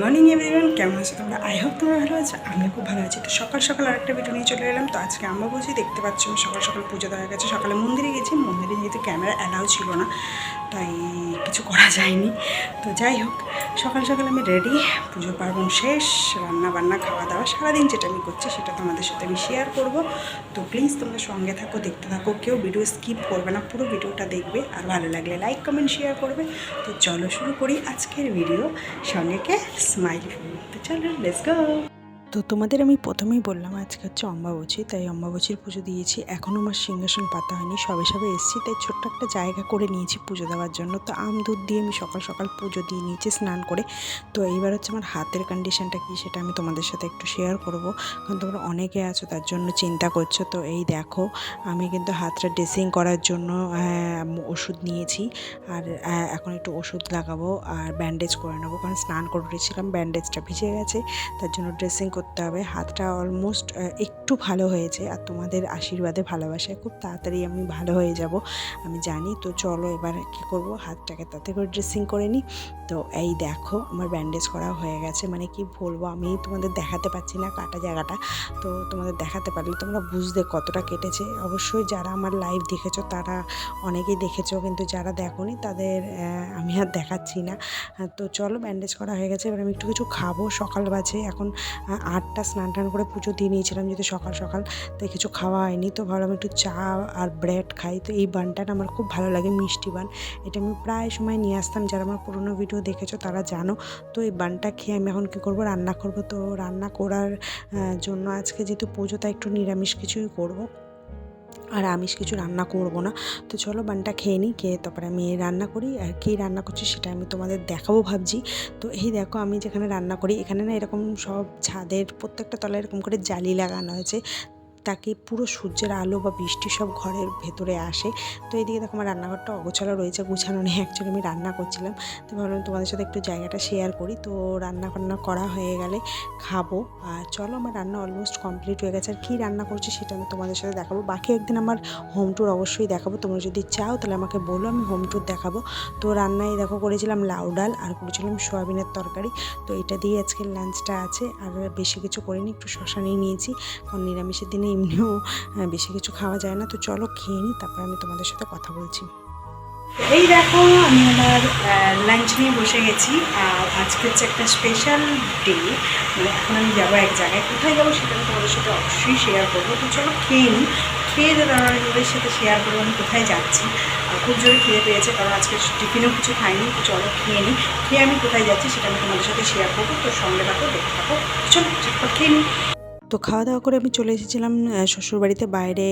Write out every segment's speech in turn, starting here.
Morning everyone কেমন আছো তোমরা? আই হোপ তোমরা ভালো আছো। আমি খুব ভালো আছি। তো সকাল সকাল আরেকটা ভিডিও নিয়ে চলে এলাম। তো আজকে আমরা বলছি, দেখতে পাচ্ছ আমি সকাল সকাল পুজো দেওয়া গেছে। সকালে মন্দিরে গেছি। মন্দিরে যেহেতু ক্যামেরা অ্যালাউ ছিল না, তাই কিছু করা যায়নি। তো যাই হোক, সকাল সকাল আমি রেডি পুজো পার্বণ শেষ, রান্না বান্না, খাওয়া দাওয়া, সারাদিন যেটা আমি করছি, সেটা তোমাদের সাথে আমি শেয়ার করব। তো প্লিজ তোমরা সঙ্গে থাকো, দেখতে থাকো। কেউ ভিডিও স্কিপ করবে না, পুরো ভিডিওটা দেখবে। আর ভালো লাগলে লাইক কমেন্ট শেয়ার করবে। তো চলো শুরু করি আজকের ভিডিও সঙ্গে স্মাইল তো চলো লেটস গো তো তোমাদের আমি প্রথমেই বললাম, আজকে হচ্ছে অম্বাবচী, তাই অম্বাবচীর পুজো দিয়েছি। এখনও আমার সিংহাসন পাতা হয়নি, সবে সবে এসেছি, তাই ছোট্ট একটা জায়গা করে নিয়েছি পুজো দেওয়ার জন্য। তো আম, দুধ দিয়ে আমি সকাল সকাল পুজো দিয়ে নিয়েছি, স্নান করে। তো এইবার হচ্ছে আমার হাতের কন্ডিশনটা কী সেটা আমি তোমাদের সাথে একটু শেয়ার করব। কারণ তোমরা অনেকে আছো, তার জন্য চিন্তা করছ। তো এই দেখো, আমি কিন্তু হাতটা ড্রেসিং করার জন্য ওষুধ নিয়েছি। আর এখন একটু ওষুধ লাগাবো আর ব্যান্ডেজ করে নেব। কারণ স্নান করে উঠেছিলাম ব্যান্ডেজটা ভিজে গেছে, তার জন্য ড্রেসিং করতে হবে। হাতটা অলমোস্ট একটু ভালো হয়েছে আর তোমাদের আশীর্বাদে ভালোবাসায় খুব তাড়াতাড়ি আমি ভালো হয়ে যাব। আমি জানি, তো চলো এবার কী করব? হাতটাকে তাতে করে ড্রেসিং করে নিই তো এই দেখো, আমার ব্যান্ডেজ করা হয়ে গেছে। মানে কি বলব, আমি তোমাদের দেখাতে পাচ্ছি না কাটা জায়গাটা। তো তোমাদের দেখাতে পারলে তোমরা বুঝতে কতটা কেটেছে। অবশ্যই যারা আমার লাইভ দেখেছ, তারা অনেকেই দেখেছ, কিন্তু যারা দেখোনি, তাদের আমি আর দেখাচ্ছি না। তো চলো ব্যান্ডেজ করা হয়ে গেছে। এবার আমি একটু কিছু খাব। সকাল বাজে, এখন আটটা স্নান টান করে পুজো দিয়ে নিয়েছিলাম যেহেতু সকাল সকাল, তাই কিছু খাওয়া হয়নি। তো ভাবলাম একটু চা আর ব্রেড খাই। তো এই বানটা আমার খুব ভালো লাগে, মিষ্টি বান। এটা আমি প্রায় সময় নিয়ে আসতাম। যারা আমার পুরোনো ভিডিও দেখেছ তারা জানো। তো এই বানটা খেয়ে আমি এখন কী করব? রান্না করব। তো রান্না করার জন্য আজকে যেহেতু পুজো, তাই একটু নিরামিষ কিছুই করব। আর আমিষ কিছু রান্না করব না। তো চলো বানটা খেয়ে নিই, খেয়ে তারপরে আমি রান্না করি। আর কী রান্না করছি সেটা আমি তোমাদের দেখাবো ভাবছি। তো এই দেখো আমি যেখানে রান্না করি, এখানে না এরকম সব ছাদের প্রত্যেকটা তলায় এরকম করে জালি লাগানো হয়েছে। তাকে পুরো সূর্যের আলো বা বৃষ্টি সব ঘরের ভেতরে আসে। তো এইদিকে দেখো আমার রান্নাঘরটা অগোছালো রয়েছে, গুছানো নেই। অ্যাকচুয়ালি আমি রান্না করছিলাম। তো ভাবলাম তোমাদের সাথে একটু জায়গাটা শেয়ার করি। তো রান্না বান্না করা হয়ে গেলে খাব। আর চলো আমার রান্না অলমোস্ট কমপ্লিট হয়ে গেছে। আর কী রান্না করছি সেটা আমি তোমাদের সাথে দেখাবো। বাকি একদিন আমার হোম ট্যুর অবশ্যই দেখাবো। তোমরা যদি চাও তাহলে আমাকে বলো, আমি হোম ট্যুর দেখাবো। তো রান্নায় দেখো করেছিলাম লাউ ডাল আর করেছিলাম সোয়াবিনের তরকারি। তো এটা দিয়ে আজকের লাঞ্চটা আছে। আর বেশি কিছু করিনি, একটু শশা নিয়ে নিয়েছি। কারণ নিরামিষের দিনে এমনিও বেশি কিছু খাওয়া যায় না। তো চলো খেয়ে নিই তারপর আমি তোমাদের সাথে কথা বলছি। এই দেখো, আমি আমার লাঞ্চ নিয়ে বসে গেছি। আর আজকে হচ্ছে একটা স্পেশাল ডে মানে এখন আমি যাব এক জায়গায়। কোথায় যাব সেটা আমি তোমাদের সাথে অবশ্যই শেয়ার করব। তো চলো খেয়ে নিই খেয়ে যে তোমাদের সাথে শেয়ার করব, আমি কোথায় যাচ্ছি। খুব জোরে খেয়ে পেয়েছে, কারণ আজকে টিফিনও কিছু খাইনি। তো চলো খেয়ে নিই খেয়ে আমি কোথায় যাচ্ছি সেটা আমি তোমাদের সাথে শেয়ার করব। তো সঙ্গে থাকো, দেখতে থাকো। চলো, ঝটপট খেয়ে নিই তো খাওয়া দাওয়া করে আমি চলে এসেছিলাম শ্বশুরবাড়িতে। বাইরে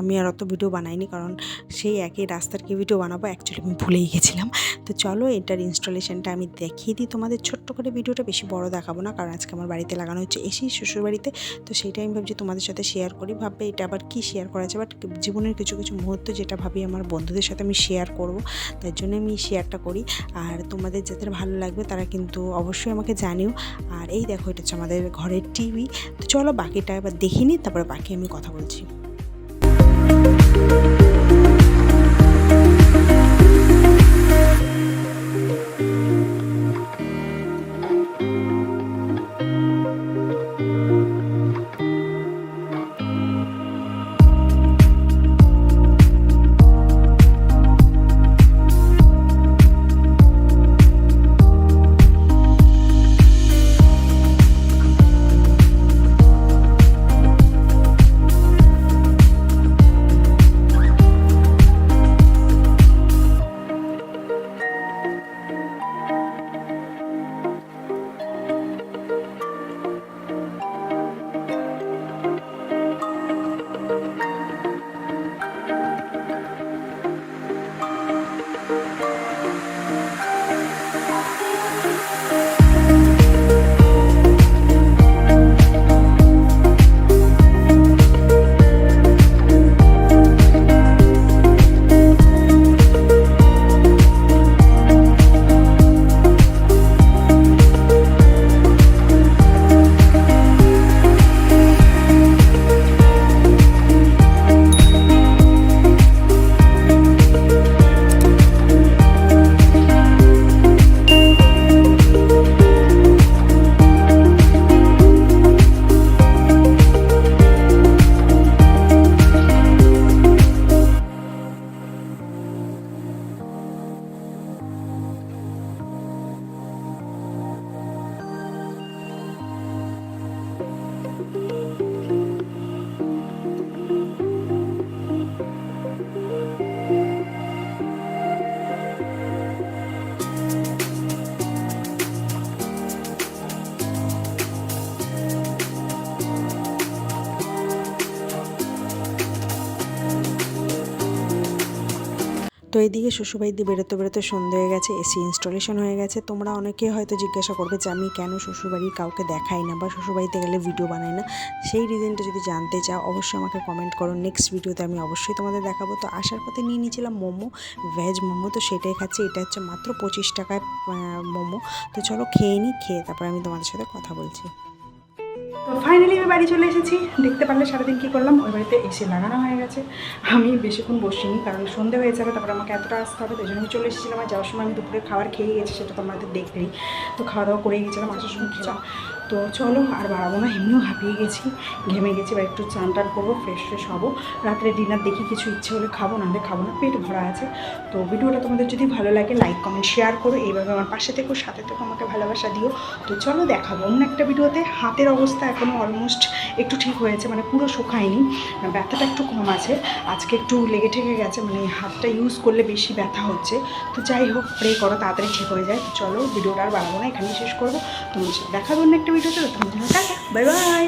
আমি আর অত ভিডিও বানাইনি কারণ সেই একই রাস্তার কি ভিডিও বানাবো অ্যাকচুয়ালি আমি ভুলেই গেছিলাম। তো চলো এটার ইনস্টলেশনটা আমি দেখিয়ে দিই। তোমাদের ছোট্ট করে ভিডিওটা বেশি বড় দেখাবো না কারণ আজকে আমার বাড়িতে লাগানো হচ্ছে এসেই শ্বশুরবাড়িতে। তো সেইটাই আমি ভাবছি তোমাদের সাথে শেয়ার করি। ভাববে এটা আবার কি শেয়ার করা আছে বাট জীবনের কিছু কিছু মুহূর্ত যেটা ভাবি আমার বন্ধুদের সাথে আমি শেয়ার করব। তার জন্য আমি শেয়ারটা করি। আর তোমাদের যাদের ভালো লাগবে তারা কিন্তু অবশ্যই আমাকে জানিও। আর এই দেখো এটা হচ্ছে আমাদের ঘরের টিভি তো চলো বাকিটা এবার দেখিনি তারপরে বাকি আমি কথা বলছি। তো এইদিকে শ্বশুরবাড়ি দিয়ে বেরোতে বেরোতে সন্ধে হয়ে গেছে, এসি ইনস্টলেশন হয়ে গেছে। তোমরা অনেকে হয়তো জিজ্ঞাসা করবে যে আমি কেন শ্বশুরবাড়ির কাউকে দেখাই না বা শ্বশুরবাড়িতে গেলে ভিডিও বানাই না? সেই রিজনটা যদি জানতে চাও, অবশ্যই আমাকে কমেন্ট করো। নেক্সট ভিডিওতে আমি অবশ্যই তোমাদের দেখাবো। তো আসার পথে নিয়ে নিয়েছিলাম মোমো ভেজ মোমো, তো সেটাই খাচ্ছি। এটা হচ্ছে মাত্র পঁচিশ টাকায় মোমো। তো চলো খেয়ে নিই, খেয়ে তারপর আমি তোমাদের সাথে কথা বলছি। তো ফাইনালি আমি বাড়ি চলে এসেছি। দেখতে পারলে সারাদিন কী করলাম? ওই বাড়িতে এসে লাগানো হয়ে গেছে। আমি বেশিক্ষণ বসিনি, কারণ সন্ধে হয়ে যাবে, তারপর আমাকে এতটা আসতে হবে, তাই জন্য আমি চলে এসেছিলাম। আর যাওয়ার সময় আমি দুপুরে খাবার খেয়ে গেছি সেটা তো আমাদের দেখলেই তো খাওয়া দাওয়া করে গেছিলাম, আসার সময় খেলাম। তো চলো, আর বাড়াবো না, এমনিও হাঁপিয়ে গেছি। ঘেমে গেছি বা একটু চান টান করব ফ্রেশ ফ্রেশ হব। রাত্রে ডিনার দেখি কিছু ইচ্ছে হলে খাব, নাহলে খাব না, পেট ভরা আছে। তো ভিডিওটা তোমাদের যদি ভালো লাগে লাইক কমেন্ট শেয়ার করো, এইভাবে আমার পাশে থেকো, সাথে থেকো, আমাকে ভালোবাসা দিও। তো চলো, দেখাবো অন্য একটা ভিডিওতে। হাতের অবস্থা এখনও অলমোস্ট একটু ঠিক হয়েছে মানে পুরো শুকায়নি। ব্যথাটা একটু কম আছে। আজকে একটু লেগে ঠেকে গেছে মানে হাতটা ইউজ করলে বেশি ব্যথা হচ্ছে। তো যাই হোক প্রে করো, তাড়াতাড়ি ঠিক হয়ে যায়। চলো, ভিডিওটা আর বাড়াবো না, এখানেই শেষ করব। তোমার সাথে দেখাবো অন্য একটা ভিডিওতে তো তোমার জন্য টাটা বাই বাই